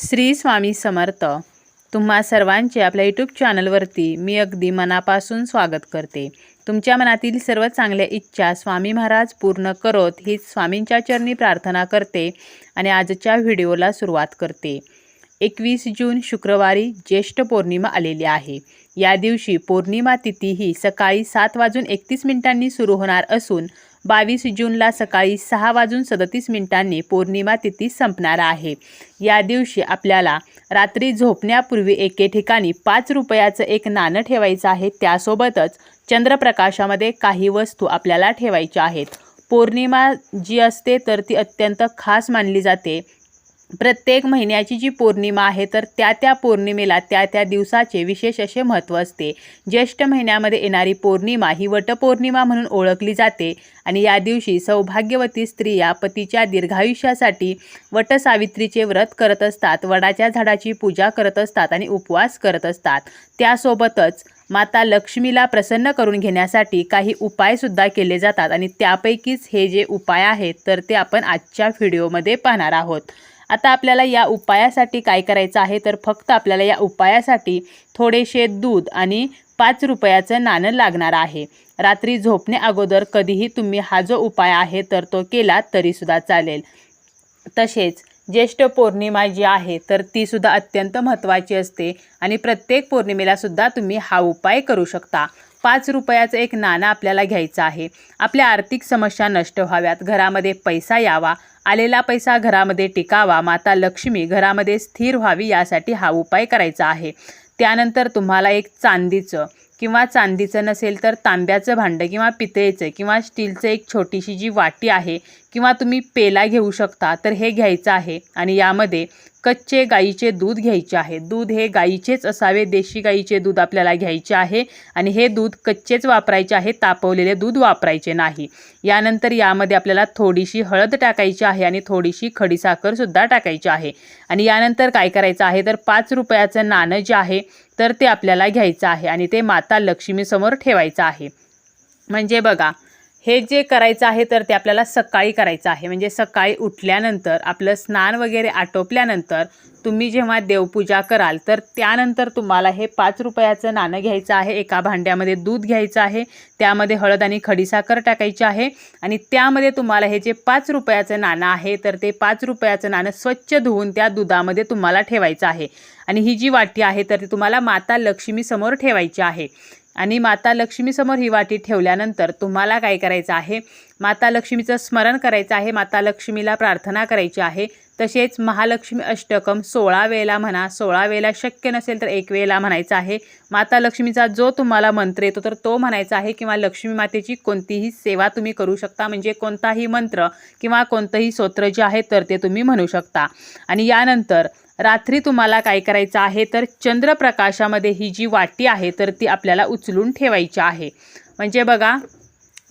श्री स्वामी समर्थ. तुम्हा सर्वांचे आपल्या यूट्यूब चॅनलवरती मी अगदी मनापासून स्वागत करते. तुमच्या मनातील सर्व चांगल्या इच्छा स्वामी महाराज पूर्ण करोत हीच स्वामींच्या चरणी प्रार्थना करते आणि आजच्या व्हिडिओला सुरुवात करते. एकवीस जून शुक्रवारी ज्येष्ठ पौर्णिमा आलेली आहे. या दिवशी पौर्णिमा तिथी ही सकाळी सात वाजून एकतीस मिनिटांनी सुरू होणार असून बावीस जूनला सकाळी सहा वाजून सदतीस मिनिटांनी पौर्णिमा तिथी संपणार आहे. या दिवशी आपल्याला रात्री झोपण्यापूर्वी एके ठिकाणी पाच रुपयाचं एक नाणं ठेवायचं आहे. त्यासोबतच चंद्रप्रकाशामध्ये काही वस्तू आपल्याला ठेवायच्या आहेत. पौर्णिमा जी असते तर ती अत्यंत खास मानली जाते. प्रत्येक महिन्याची जी पौर्णिमा आहे तर त्या त्या पौर्णिमेला त्या त्या दिवसाचे विशेष असे महत्त्व असते. ज्येष्ठ महिन्यामध्ये येणारी पौर्णिमा ही वटपौर्णिमा म्हणून ओळखली जाते आणि या दिवशी सौभाग्यवती स्त्रिया पतीच्या दीर्घायुष्यासाठी वटसावित्रीचे व्रत करत असतात वडाच्या झाडाची पूजा करत असतात आणि उपवास करत असतात. त्यासोबतच माता लक्ष्मीला प्रसन्न करून घेण्यासाठी काही उपायसुद्धा केले जातात आणि त्यापैकीच हे जे उपाय आहेत तर ते आपण आजच्या व्हिडिओमध्ये पाहणार आहोत. आता आपल्याला या उपायासाठी काय करायचं आहे? तर फक्त आपल्याला या उपायासाठी थोडेसे दूध आणि पाच रुपयाचं नाणं लागणार आहे. रात्री झोपण्या अगोदर कधीही तुम्ही हा जो उपाय आहे तर तो केला तरीसुद्धा चालेल. तसेच ज्येष्ठ पौर्णिमा जी आहे तर तीसुद्धा अत्यंत महत्त्वाची असते आणि प्रत्येक पौर्णिमेला सुद्धा तुम्ही हा उपाय करू शकता. पाच रुपयाचं एक नाणं आपल्याला घ्यायचं आहे. आपल्या आर्थिक समस्या नष्ट व्हाव्यात. घरामध्ये पैसा यावा. आलेला पैसा घरामध्ये टिकावा. माता लक्ष्मी घरामध्ये स्थिर व्हावी यासाठी हा उपाय करायचा आहे. त्यानंतर तुम्हाला एक चांदीचं किंवा चांदीचं नसेल तर तांब्याचं भांडं किंवा पितळेचं किंवा स्टीलचं एक छोटीशी जी वाटी आहे किंवा तुम्ही पेला घेऊ शकता तर हे घ्यायचं आहे. आणि यामध्ये कच्चे गाईचे दूध घ्यायचे आहे. दूध हे गाईचेच असावे देशी गाईचे दूध आपल्याला घ्यायचे आहे. आणि हे दूध कच्चेच वापरायचे आहे तापवलेले दूध वापरायचे नाही. यानंतर यामध्ये आपल्याला थोडीशी हळद टाकायची आहे आणि थोडीशी खडीसाखरसुद्धा टाकायची आहे. आणि यानंतर काय करायचं आहे तर पाच रुपयाचं नाणं जे आहे तर ते आपल्याला घ्यायचं आहे. आणि ते माता लक्ष्मीसमोर ठेवायचं आहे. म्हणजे बघा हे जे करायचं आहे तर ते आपल्याला सकाळी करायचं आहे. म्हणजे सकाळी उठल्यानंतर आपलं स्नान वगैरे आटोपल्यानंतर तुम्ही जेव्हा देवपूजा कराल तर त्यानंतर तुम्हाला हे पाच रुपयाचं नाणं घ्यायचं आहे. एका भांड्यामध्ये दूध घ्यायचं आहे. त्यामध्ये हळद आणि खडीसाखर टाकायची आहे. आणि त्यामध्ये तुम्हाला हे जे पाच रुपयाचं नाणं आहे तर ते पाच रुपयाचं नाणं स्वच्छ धुवून त्या दुधामध्ये तुम्हाला ठेवायचं आहे. आणि ही जी वाटी आहे तर ती तुम्हाला माता लक्ष्मीसमोर ठेवायची आहे. आणि माता लक्ष्मीसमोर ही वाटी ठेवल्यानंतर तुम्हाला काय करायचं आहे? माता लक्ष्मीचं स्मरण करायचं आहे माता लक्ष्मीला प्रार्थना करायची आहे. तसेच महालक्ष्मी अष्टकम सोळा वेळेला म्हणा सोळा वेळेला शक्य नसेल तर एक वेळेला म्हणायचं आहे. माता लक्ष्मीचा जो तुम्हाला मंत्र येतो तर तो म्हणायचा आहे किंवा लक्ष्मी मातेची कोणतीही सेवा तुम्ही करू शकता म्हणजे कोणताही मंत्र किंवा कोणतंही स्तोत्र जे आहे तर ते तुम्ही म्हणू शकता. आणि यानंतर रात्री तुम्हाला काय करायचं आहे? तर चंद्रप्रकाशामध्ये ही जी वाटी आहे तर ती आपल्याला उचलून ठेवायची आहे. म्हणजे बघा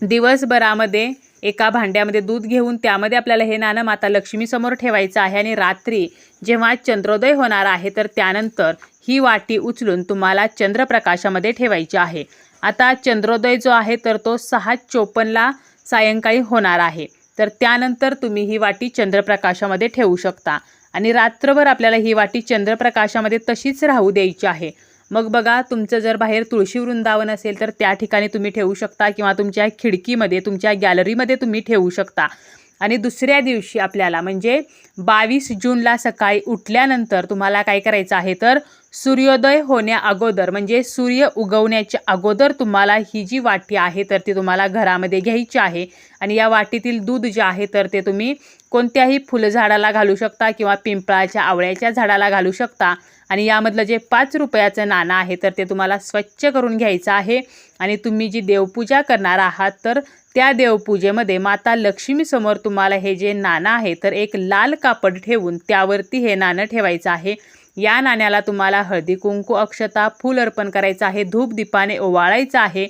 दिवसभरामध्ये एका भांड्यामध्ये दूध घेऊन त्यामध्ये आपल्याला हे नाणं माता लक्ष्मीसमोर ठेवायचं आहे आणि रात्री जेव्हा चंद्रोदय होणार आहे तर त्यानंतर ही वाटी उचलून तुम्हाला चंद्रप्रकाशामध्ये ठेवायची आहे. आता चंद्रोदय जो आहे तर तो सहा चोपन्नला सायंकाळी होणार आहे. तर त्यानंतर तुम्ही ही वाटी चंद्रप्रकाशामध्ये ठेवू शकता. आणि रात्रभर आपल्याला ही वाटी चंद्रप्रकाशामध्ये तशीच राहू द्यायची आहे. मग बघा तुमचं जर बाहेर तुळशी वृंदावन असेल तर त्या ठिकाणी तुम्ही ठेवू शकता किंवा तुमच्या खिडकीमध्ये तुमच्या गॅलरीमध्ये तुम्ही ठेवू शकता. आणि दुसऱ्या दिवशी आपल्याला म्हणजे बावीस जूनला सकाळी उठल्यानंतर तुम्हाला काय करायचं आहे तर सूर्योदय होण्या अगोदर म्हणजे सूर्य उगवण्याच्या अगोदर तुम्हाला ही जी वाटी आहे तर ती तुम्हाला घरामध्ये घ्यायची आहे. आणि या वाटीतील दूध जे आहे तर ते तुम्ही कोणत्याही फुलझाडाला घालू शकता किंवा पिंपळाच्या आवळ्याच्या झाडाला घालू शकता. आणि यामधलं जे पाच रुपयाचं नाणं आहे तर ते तुम्हाला स्वच्छ करून घ्यायचं आहे. आणि तुम्ही जी देवपूजा करणार आहात तर त्या देवपूजेमध्ये माता लक्ष्मीसमोर तुम्हाला हे जे नाणं आहे तर एक लाल कापड ठेवून त्यावरती हे नाणं ठेवायचं आहे. या नाण्याला तुम्हाला हळदी कुंकू अक्षता फूल अर्पण करायचं आहे धूप दीपाने ओवाळायचं आहे.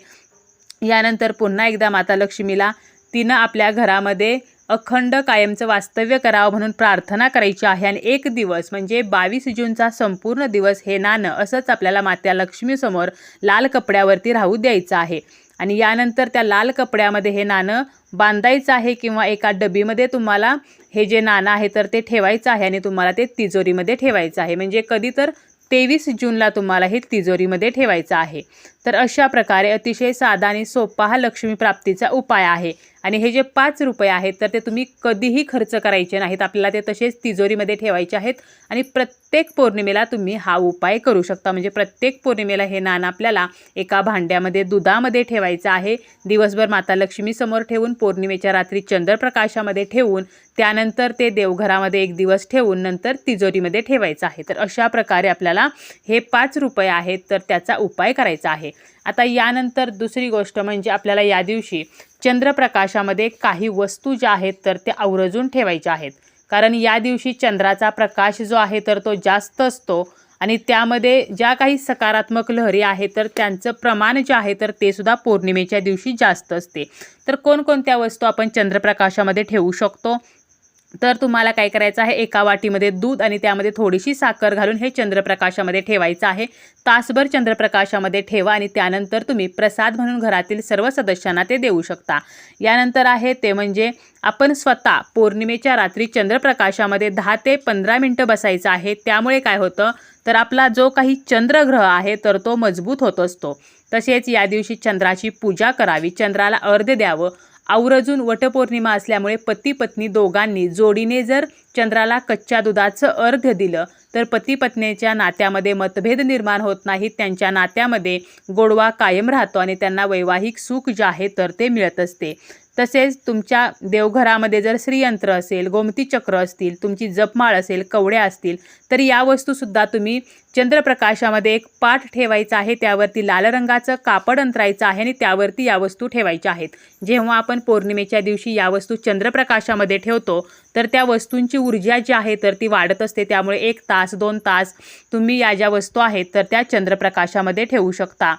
यानंतर पुन्हा एकदा माता लक्ष्मीला तिनं आपल्या घरामध्ये अखंड कायमचं वास्तव्य करावं म्हणून प्रार्थना करायची आहे आणि एक दिवस म्हणजे बावीस जूनचा संपूर्ण दिवस हे नाणं असंच आपल्याला मात्या लक्ष्मीसमोर लाल कपड्यावरती राहू द्यायचं आहे. आणि यानंतर त्या लाल कपड्यामध्ये हे नाणं बांधायचं आहे किंवा एका डबीमध्ये तुम्हाला हे जे नाणं आहे तर ते ठेवायचं आहे आणि तुम्हाला ते तिजोरीमध्ये ठेवायचं आहे. म्हणजे कधी तर तेवीस जूनला तुम्हाला हे तिजोरीमध्ये ठेवायचं आहे. तर अशा प्रकारे अतिशय साधा आणि सोपा हा लक्ष्मी प्राप्तीचा उपाय आहे. आणि हे जे पाच रुपये आहेत तर ते तुम्ही कधीही खर्च करायचे नाहीत. आपल्याला ते तसेच तिजोरीमध्ये ठेवायचे आहेत. आणि प्रत्येक पौर्णिमेला तुम्ही हा उपाय करू शकता. म्हणजे प्रत्येक पौर्णिमेला हे नाणं आपल्याला एका भांड्यामध्ये दुधामध्ये ठेवायचं आहे. दिवसभर माता लक्ष्मीसमोर ठेवून पौर्णिमेच्या रात्री चंद्रप्रकाशामध्ये ठेवून त्यानंतर ते देवघरामध्ये एक दिवस ठेवून नंतर तिजोरीमध्ये ठेवायचं आहे. तर अशा प्रकारे आपल्याला हे पाच रुपये आहेत तर त्याचा उपाय करायचा आहे. आता यानंतर दुसरी गोष्ट म्हणजे आपल्याला या दिवशी चंद्रप्रकाशामध्ये काही वस्तू ज्या आहेत तर त्या आवरजून ठेवायच्या आहेत. कारण या दिवशी चंद्राचा प्रकाश जो आहे तर तो जास्त असतो आणि त्यामध्ये ज्या काही सकारात्मक लहरी आहेत तर त्यांचं प्रमाण जे आहे तर ते सुद्धा पौर्णिमेच्या दिवशी जास्त असते. तर कोणकोणत्या वस्तू आपण चंद्रप्रकाशामध्ये ठेवू शकतो? तर तुम्हाला काय करायचं आहे? एका वाटीमध्ये दूध आणि त्यामध्ये थोडीशी साखर घालून हे चंद्रप्रकाशामध्ये ठेवायचं आहे. तासभर चंद्रप्रकाशामध्ये ठेवा आणि त्यानंतर तुम्ही प्रसाद म्हणून घरातील सर्व सदस्यांना ते देऊ शकता. यानंतर आहे ते म्हणजे आपण स्वतः पौर्णिमेच्या रात्री चंद्रप्रकाशामध्ये दहा ते पंधरा मिनटं बसायचं आहे. त्यामुळे काय होतं? तर आपला जो काही चंद्रग्रह आहे तर तो मजबूत होत असतो. तसेच या दिवशी चंद्राची पूजा करावी. चंद्राला अर्ध द्यावं. आवर्जून वटपौर्णिमा असल्यामुळे पती पत्नी दोघांनी जोडीने जर चंद्राला कच्च्या दुधाचं अर्घ्य दिलं. तर पती पत्नीच्या नात्यामध्ये मतभेद निर्माण होत नाहीत. त्यांच्या नात्यामध्ये गोडवा कायम राहतो आणि त्यांना वैवाहिक सुख जे आहे तर ते मिळत असते. तसेच तुमच्या देवघरामध्ये जर श्रीयंत्र असेल गोमती चक्र असतील तुमची जपमाळ असेल कवड्या असतील तर या वस्तूसुद्धा तुम्ही चंद्रप्रकाशामध्ये एक पाठ ठेवायचा आहे. त्यावरती लाल रंगाचं कापड अंतरायचं आहे आणि त्यावरती या वस्तू ठेवायच्या आहेत. जेव्हा आपण पौर्णिमेच्या दिवशी या वस्तू चंद्रप्रकाशामध्ये ठेवतो तर त्या वस्तूंची ऊर्जा जी आहे तर ती वाढत असते. त्यामुळे एक तास दोन तास तुम्ही या ज्या वस्तू आहेत तर त्या चंद्रप्रकाशामध्ये ठेवू शकता.